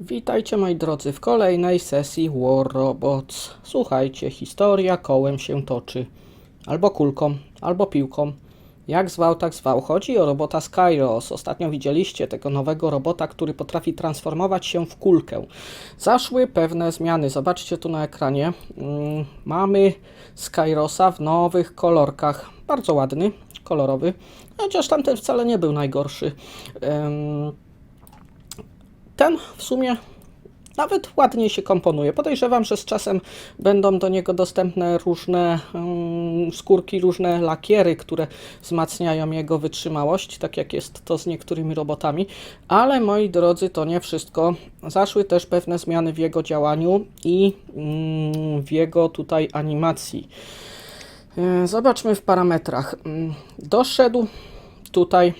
Witajcie moi drodzy w kolejnej sesji War Robots. Słuchajcie, historia kołem się toczy. Albo kulką, albo piłką. Jak zwał, tak zwał. Chodzi o robota Skyros. Ostatnio widzieliście tego nowego robota, który potrafi transformować się w kulkę. Zaszły pewne zmiany. Zobaczcie tu na ekranie. Mm, mamy Skyrosa w nowych kolorkach. Bardzo ładny, kolorowy. Chociaż tamten wcale nie był najgorszy. Ten w sumie nawet ładnie się komponuje. Podejrzewam, że z czasem będą do niego dostępne różne mm, skórki, różne lakiery, które wzmacniają jego wytrzymałość, tak jak jest to z niektórymi robotami. Ale moi drodzy, to nie wszystko. Zaszły też pewne zmiany w jego działaniu i mm, w jego tutaj animacji. E, Zobaczmy w parametrach. Mm, Doszedł tutaj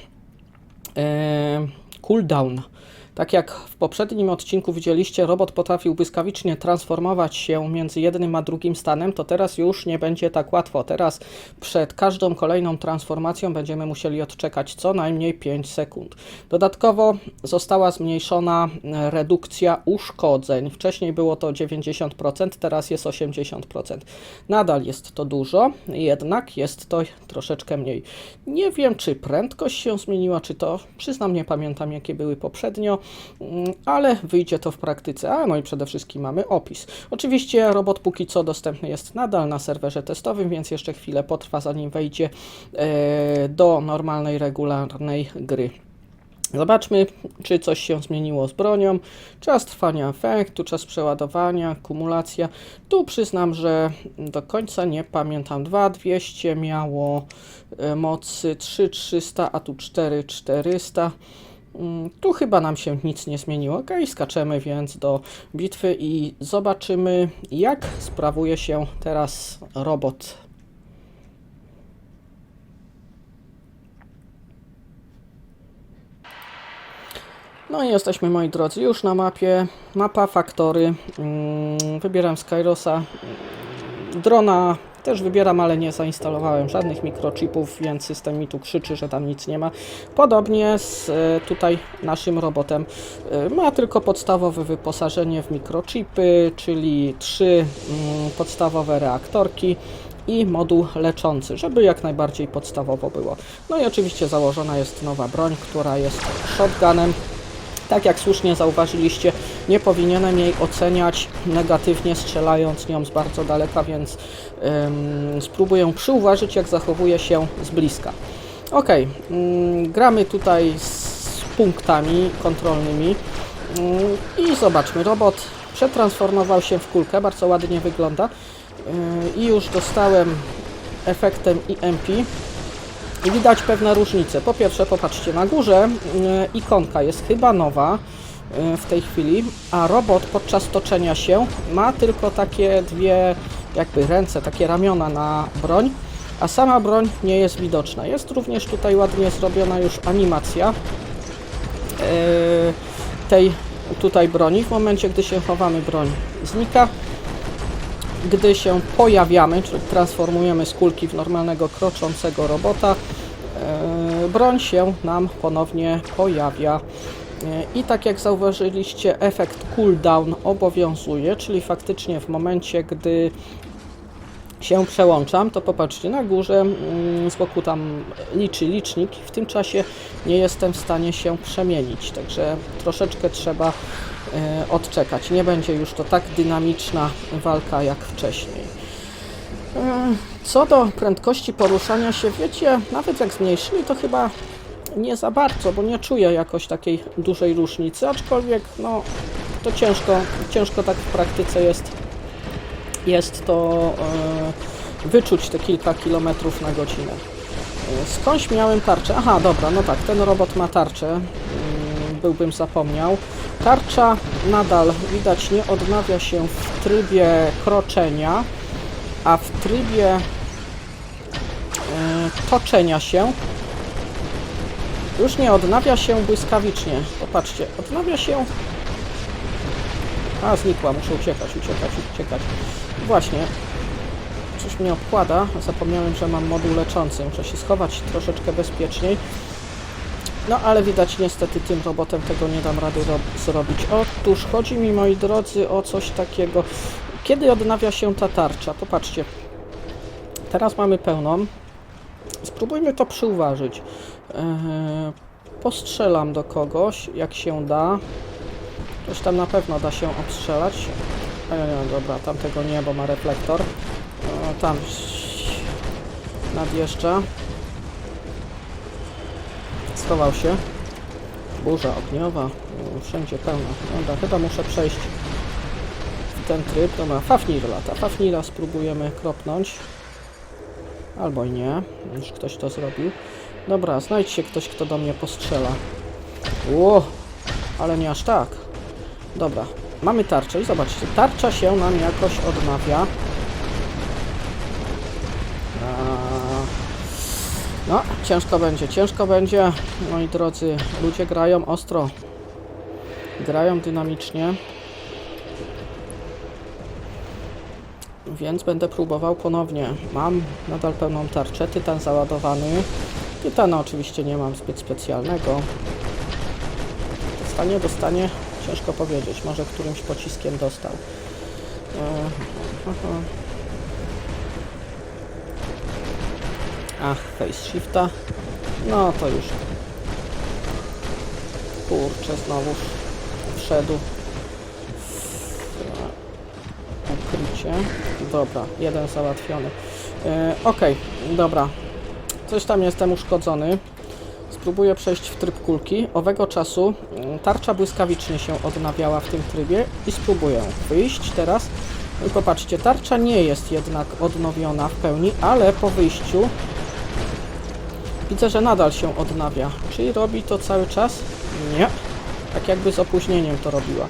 e, cooldown. Tak jak w poprzednim odcinku widzieliście, robot potrafił błyskawicznie transformować się między jednym a drugim stanem, to teraz już nie będzie tak łatwo. Teraz przed każdą kolejną transformacją będziemy musieli odczekać co najmniej 5 sekund. Dodatkowo została zmniejszona redukcja uszkodzeń. Wcześniej było to 90%, teraz jest 80%. Nadal jest to dużo, jednak jest to troszeczkę mniej. Nie wiem, czy prędkość się zmieniła, czy to, przyznam, nie pamiętam, jakie były poprzednio, ale wyjdzie to w praktyce. A no i przede wszystkim mamy opis. Oczywiście robot póki co dostępny jest nadal na serwerze testowym, więc jeszcze chwilę potrwa, zanim wejdzie e, do normalnej, regularnej gry. Zobaczmy, czy coś się zmieniło z bronią. Czas trwania efektu, czas przeładowania, kumulacja. Tu przyznam, że do końca nie pamiętam. 2200 miało e, mocy 3300, a tu 4400. Mm, Tu chyba nam się nic nie zmieniło. Ok, skaczemy więc do bitwy i zobaczymy, jak sprawuje się teraz robot. No i jesteśmy, moi drodzy, już na mapie. Mapa Faktory. Mm, Wybieram Skyrosa. Mm, Drona też wybieram, ale nie zainstalowałem żadnych mikrochipów, więc system mi tu krzyczy, że tam nic nie ma. Podobnie z e, tutaj naszym robotem. E, Ma tylko podstawowe wyposażenie w mikrochipy, czyli trzy mm, podstawowe reaktorki i moduł leczący, żeby jak najbardziej podstawowo było. No i oczywiście założona jest nowa broń, która jest shotgunem. Tak jak słusznie zauważyliście, nie powinienem jej oceniać negatywnie, strzelając nią z bardzo daleka, więc ym, spróbuję przyuważyć, jak zachowuje się z bliska. Ok, ym, gramy tutaj z punktami kontrolnymi Ym, i zobaczmy, robot przetransformował się w kulkę, bardzo ładnie wygląda Yy, i już dostałem efektem EMP i widać pewne różnice. Po pierwsze, popatrzcie, na górze y, ikonka jest chyba nowa w tej chwili, a robot podczas toczenia się ma tylko takie dwie jakby ręce, takie ramiona na broń, a sama broń nie jest widoczna. Jest również tutaj ładnie zrobiona już animacja y, tej tutaj broni. W momencie, gdy się chowamy, broń znika gdy się pojawiamy, czyli transformujemy z kulki w normalnego kroczącego robota, e, broń się nam ponownie pojawia. E, I tak jak zauważyliście, efekt cooldown obowiązuje, czyli faktycznie w momencie, gdy się przełączam, to popatrzcie, na górze mm, z boku tam liczy licznik. W tym czasie nie jestem w stanie się przemienić, także troszeczkę trzeba e, odczekać. Nie będzie już to tak dynamiczna walka jak wcześniej. E, Co do prędkości poruszania się, wiecie, nawet jak zmniejszyli, to chyba nie za bardzo, bo nie czuję jakoś takiej dużej różnicy, aczkolwiek no, to ciężko, ciężko tak w praktyce jest jest to e, wyczuć te kilka kilometrów na godzinę. E, Skądś miałem tarczę? Aha, dobra, no tak, ten robot ma tarczę. Mm, Byłbym zapomniał. Tarcza nadal widać nie odnawia się w trybie kroczenia, a w trybie e, toczenia się już nie odnawia się błyskawicznie. Popatrzcie, odnawia się a, znikła, muszę uciekać, uciekać, uciekać. Właśnie. Coś mnie obkłada. Zapomniałem, że mam moduł leczący. Muszę się schować troszeczkę bezpieczniej. No ale widać niestety tym robotem tego nie dam rady ro- zrobić. Otóż chodzi mi moi drodzy o coś takiego. Kiedy odnawia się ta tarcza? Popatrzcie. Teraz mamy pełną. Spróbujmy to przyuważyć. Eee, postrzelam do kogoś, jak się da. Coś tam na pewno da się obstrzelać. E, nie, dobra, tamtego nie, bo ma reflektor. E, tam nadjeżdża. Schował się. Burza ogniowa. Wszędzie pełna. Dobra, chyba muszę przejść w ten tryb. Dobra, Fafnir lata. Fafnira spróbujemy kropnąć. Albo i nie. Już ktoś to zrobił. Dobra, znajdź się ktoś, kto do mnie postrzela. Ło, ale nie aż tak. Dobra, mamy tarczę i zobaczcie, tarcza się nam jakoś odnawia. A, No, ciężko będzie, ciężko będzie. Moi drodzy, ludzie grają ostro. Grają dynamicznie. Więc będę próbował ponownie. Mam nadal pełną tarczę, tytan załadowany. Tytana oczywiście nie mam zbyt specjalnego. Dostanie, dostanie, ciężko powiedzieć. Może którymś pociskiem dostał. Ach, face shifta. No to już. Kurczę, znowu wszedł w ukrycie. Dobra, jeden załatwiony. E, Okej, dobra. Coś tam jestem uszkodzony. Spróbuję przejść w tryb kulki. Owego czasu mm, tarcza błyskawicznie się odnawiała w tym trybie i spróbuję wyjść teraz. No I popatrzcie, tarcza nie jest jednak odnowiona w pełni, ale po wyjściu widzę, że nadal się odnawia. Czy robi to cały czas? Nie. Tak jakby z opóźnieniem to robiła.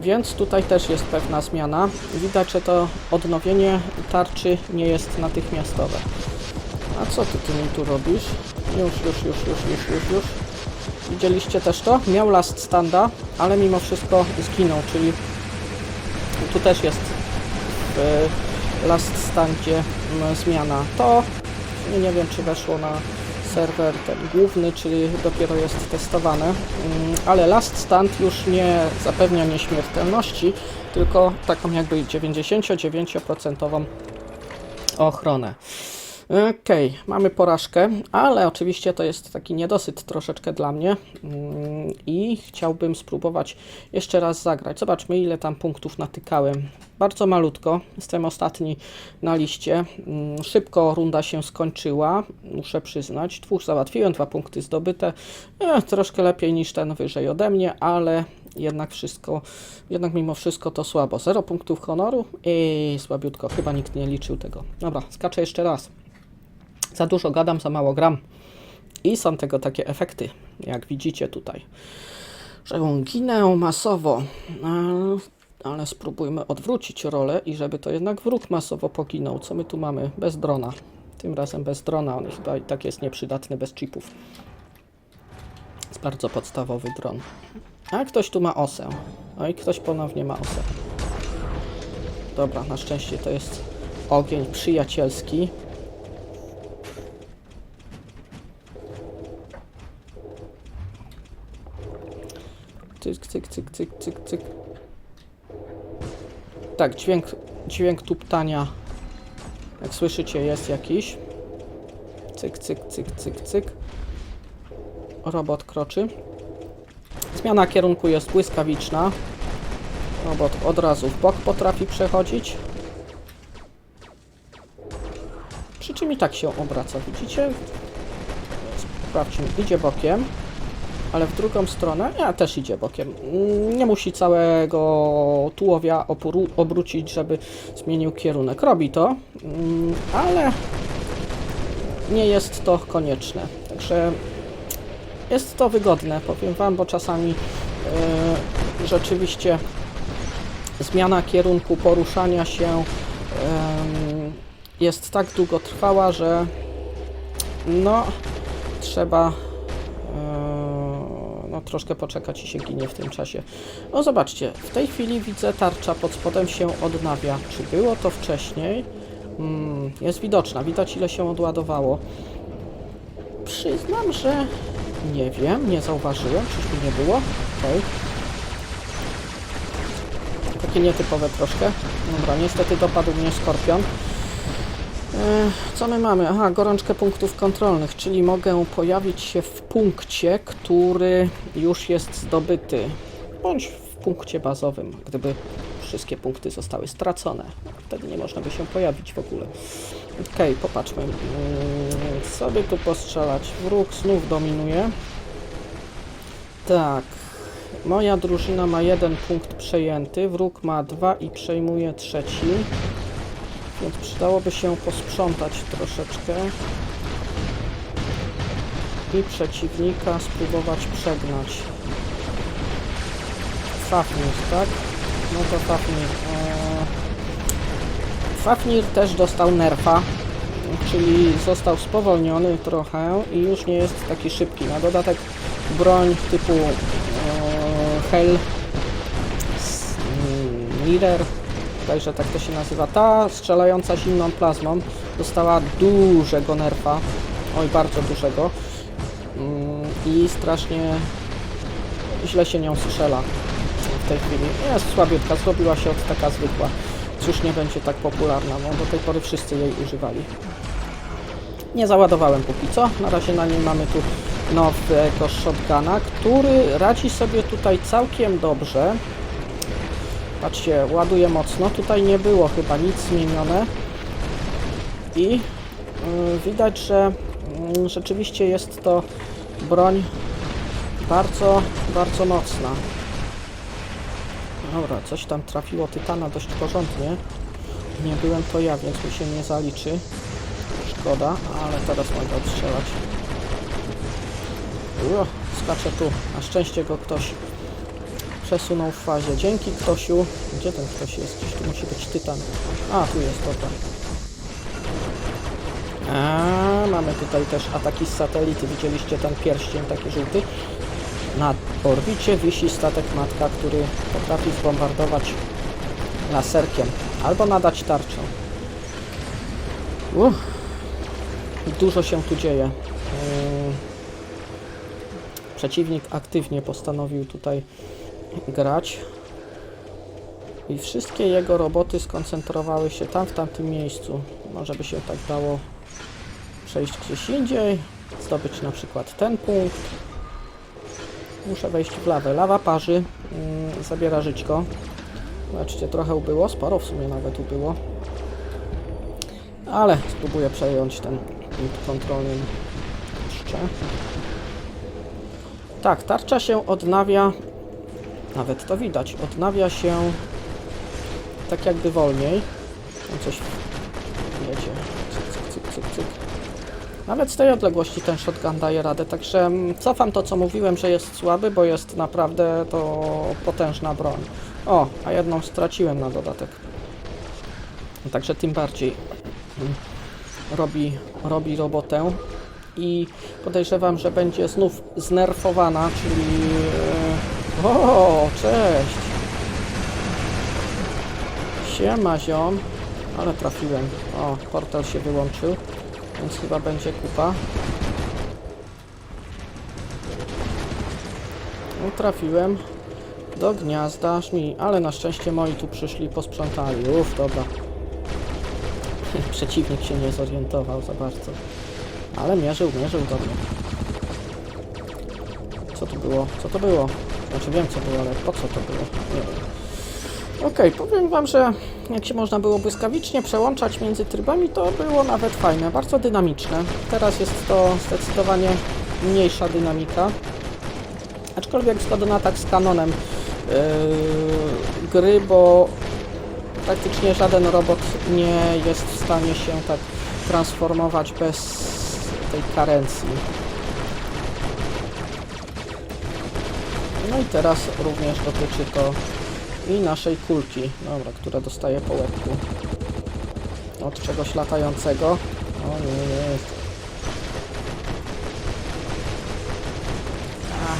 Więc tutaj też jest pewna zmiana. Widać, że to odnowienie tarczy nie jest natychmiastowe. A co ty, ty mi tu robisz? Już, już, już, już, już, już, już. Widzieliście też to? Miał last standa, ale mimo wszystko zginął, czyli tu też jest w last standzie mm, zmiana. To nie, wiem, czy weszło na serwer ten główny, czyli dopiero jest testowane, Mm, ale last stand już nie zapewnia nieśmiertelności, tylko taką jakby 99% ochronę. Okej, mamy porażkę, ale oczywiście to jest taki niedosyt troszeczkę dla mnie mm, i chciałbym spróbować jeszcze raz zagrać. Zobaczmy, ile tam punktów natykałem. Bardzo malutko, jestem ostatni na liście. Mm, Szybko runda się skończyła, muszę przyznać. Dwóch załatwiłem, dwa punkty zdobyte. E, troszkę lepiej niż ten wyżej ode mnie, ale jednak wszystko, jednak mimo wszystko to słabo. Zero punktów honoru i słabiutko, chyba nikt nie liczył tego. Dobra, skaczę jeszcze raz. Za dużo gadam, za mało gram. I są tego takie efekty, jak widzicie tutaj. Że ginę masowo. Ale, ale spróbujmy odwrócić rolę i żeby to jednak wróg masowo poginął. Co my tu mamy? Bez drona. Tym razem bez drona. On chyba i tak jest nieprzydatny bez chipów. Jest bardzo podstawowy dron. A ktoś tu ma osę. No i ktoś ponownie ma osę. Dobra, na szczęście to jest ogień przyjacielski. Cyk, cyk, cyk, cyk, cyk, cyk. Tak, dźwięk, dźwięk tuptania, jak słyszycie, jest jakiś. Cyk, cyk, cyk, cyk, cyk. Robot kroczy. Zmiana kierunku jest błyskawiczna. Robot od razu w bok potrafi przechodzić. Przy czym i tak się obraca, widzicie? Sprawdźmy, idzie bokiem ale w drugą stronę, ja też idzie bokiem. Nie musi całego tułowia obrócić, żeby zmienił kierunek. Robi to, mm, ale nie jest to konieczne. Także jest to wygodne, powiem Wam, bo czasami e, rzeczywiście zmiana kierunku poruszania się em, jest tak długotrwała, że no trzeba troszkę poczekać i się ginie w tym czasie. No zobaczcie, w tej chwili widzę tarcza pod spodem się odnawia. Czy było to wcześniej? Mm, jest widoczna, widać ile się odładowało. Przyznam, że Nie wiem, nie zauważyłem, czyżby nie było? Okej. Takie nietypowe troszkę. Dobra, niestety dopadł mnie skorpion. E, Co my mamy? Aha, gorączkę punktów kontrolnych, czyli mogę pojawić się w punkcie, który już jest zdobyty, bądź w punkcie bazowym, gdyby wszystkie punkty zostały stracone. Wtedy nie można by się pojawić w ogóle. Okej, popatrzmy. Mm, Co by tu postrzelać? Wróg znów dominuje. Tak. Moja drużyna ma jeden punkt przejęty, wróg ma dwa i przejmuje trzeci. Więc przydałoby się posprzątać troszeczkę i przeciwnika spróbować przegnać. Fafnir, tak? No to Fafnir. Eee... Fafnir też dostał nerfa, czyli został spowolniony trochę i już nie jest taki szybki. Na dodatek broń typu eee, Hell Mirror Także tak to się nazywa. Ta strzelająca zimną plazmą dostała dużego nerfa. Oj, bardzo dużego. Mm, I strasznie źle się nią strzela w tej chwili. Jest słabiutka, zrobiła się od taka zwykła. Już nie będzie tak popularna, bo do tej pory wszyscy jej używali. Nie załadowałem póki co. Na razie na niej mamy tu nowego shotguna, który radzi sobie tutaj całkiem dobrze. Patrzcie, ładuje mocno. Tutaj nie było chyba nic zmienione. I y, widać, że y, rzeczywiście jest to broń bardzo, bardzo mocna. Dobra, coś tam trafiło Tytana dość porządnie. Nie byłem to ja, więc mi się nie zaliczy. Szkoda, ale teraz mogę odstrzelać. Ujo, skacze tu. Na szczęście go ktoś przesunął w fazie. Dzięki Ktosiu. Gdzie ten ktoś jest? Gdzieś tu musi być Tytan. A, tu jest, dobra. A, mamy tutaj też ataki z satelity. Widzieliście ten pierścień taki żółty? Na orbicie wisi statek matka, który potrafi zbombardować laserkiem albo nadać tarczą. Uff. Dużo się tu dzieje. Ym, Przeciwnik aktywnie postanowił tutaj grać i wszystkie jego roboty skoncentrowały się tam w tamtym miejscu. Może by się tak dało przejść gdzieś indziej, zdobyć na przykład ten punkt. Muszę wejść w lawę. Lawa parzy, mm, zabiera żyćko. Zobaczcie, trochę ubyło, sporo w sumie nawet ubyło. Ale spróbuję przejąć ten punkt kontrolny jeszcze. Tak, tarcza się odnawia, nawet to widać, odnawia się tak jakby wolniej. Tam coś jedzie, cyk, cyk, cyk, cyk. Nawet z tej odległości ten shotgun daje radę, także mm, cofam to, co mówiłem, że jest słaby, bo jest naprawdę to potężna broń. O, a jedną straciłem na dodatek. Także tym bardziej mm, robi, robi robotę i podejrzewam, że będzie znów znerfowana, czyli... e, O, cześć! Siema, ziom. Ale trafiłem. O, portal się wyłączył, więc chyba będzie kupa. No, trafiłem do gniazda żmi, ale na szczęście moi tu przyszli, posprzątali. Uff, dobra. Przeciwnik się nie zorientował za bardzo. Ale mierzył, mierzył do mnie. Co to było? Co to było? Znaczy wiem co było, ale po co to było? Nie wiem. Okej, powiem wam, że jak się można było błyskawicznie przełączać między trybami, to było nawet fajne, bardzo dynamiczne. Teraz jest to zdecydowanie mniejsza dynamika. Aczkolwiek zgoda tak z kanonem yy, gry, bo praktycznie żaden robot nie jest w stanie się tak transformować bez tej karencji. No i teraz również dotyczy to i naszej kulki, dobra, która dostaje po łebku od czegoś latającego. O nie, nie. Ach.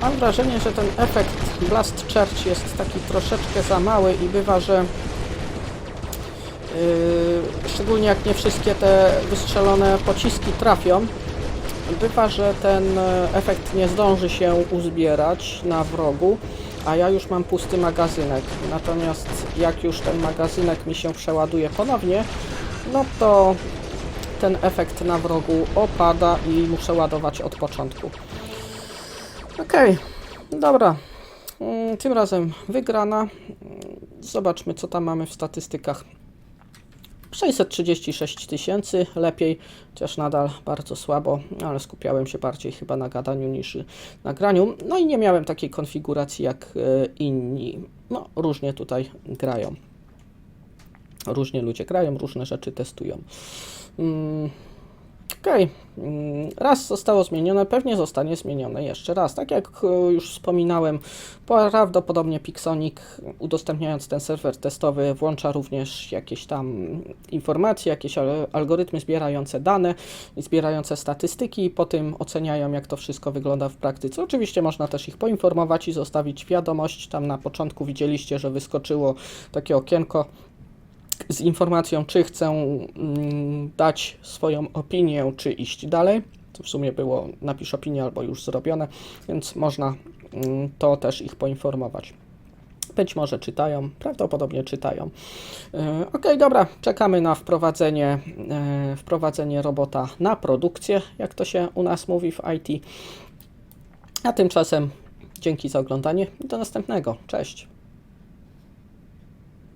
Mam wrażenie, że ten efekt Blast Church jest taki troszeczkę za mały i bywa, że Yy, szczególnie jak nie wszystkie te wystrzelone pociski trafią. Bywa, że ten e, efekt nie zdąży się uzbierać na wrogu, a ja już mam pusty magazynek. Natomiast jak już ten magazynek mi się przeładuje ponownie, no to ten efekt na wrogu opada i muszę ładować od początku. Okej, dobra. Mm, Tym razem wygrana. Zobaczmy, co tam mamy w statystykach. 636 tysięcy, lepiej, chociaż nadal bardzo słabo, ale skupiałem się bardziej chyba na gadaniu niż na graniu. No i nie miałem takiej konfiguracji jak e, inni. No, różnie tutaj grają. Różnie ludzie grają, różne rzeczy testują. Mm, Okej, mm, raz zostało zmienione, pewnie zostanie zmienione jeszcze raz. Tak jak e, już wspominałem, prawdopodobnie Pixonic udostępniając ten serwer testowy włącza również jakieś tam informacje, jakieś al- algorytmy zbierające dane i zbierające statystyki i po tym oceniają jak to wszystko wygląda w praktyce. Oczywiście można też ich poinformować i zostawić wiadomość. Tam na początku widzieliście, że wyskoczyło takie okienko z informacją, czy chcę mm, dać swoją opinię, czy iść dalej. To w sumie było napisz opinię albo już zrobione, więc można mm, to też ich poinformować. Być może czytają, prawdopodobnie czytają. E, Ok, dobra, czekamy na wprowadzenie, e, wprowadzenie robota na produkcję, jak to się u nas mówi w IT. A tymczasem dzięki za oglądanie i do następnego. Cześć.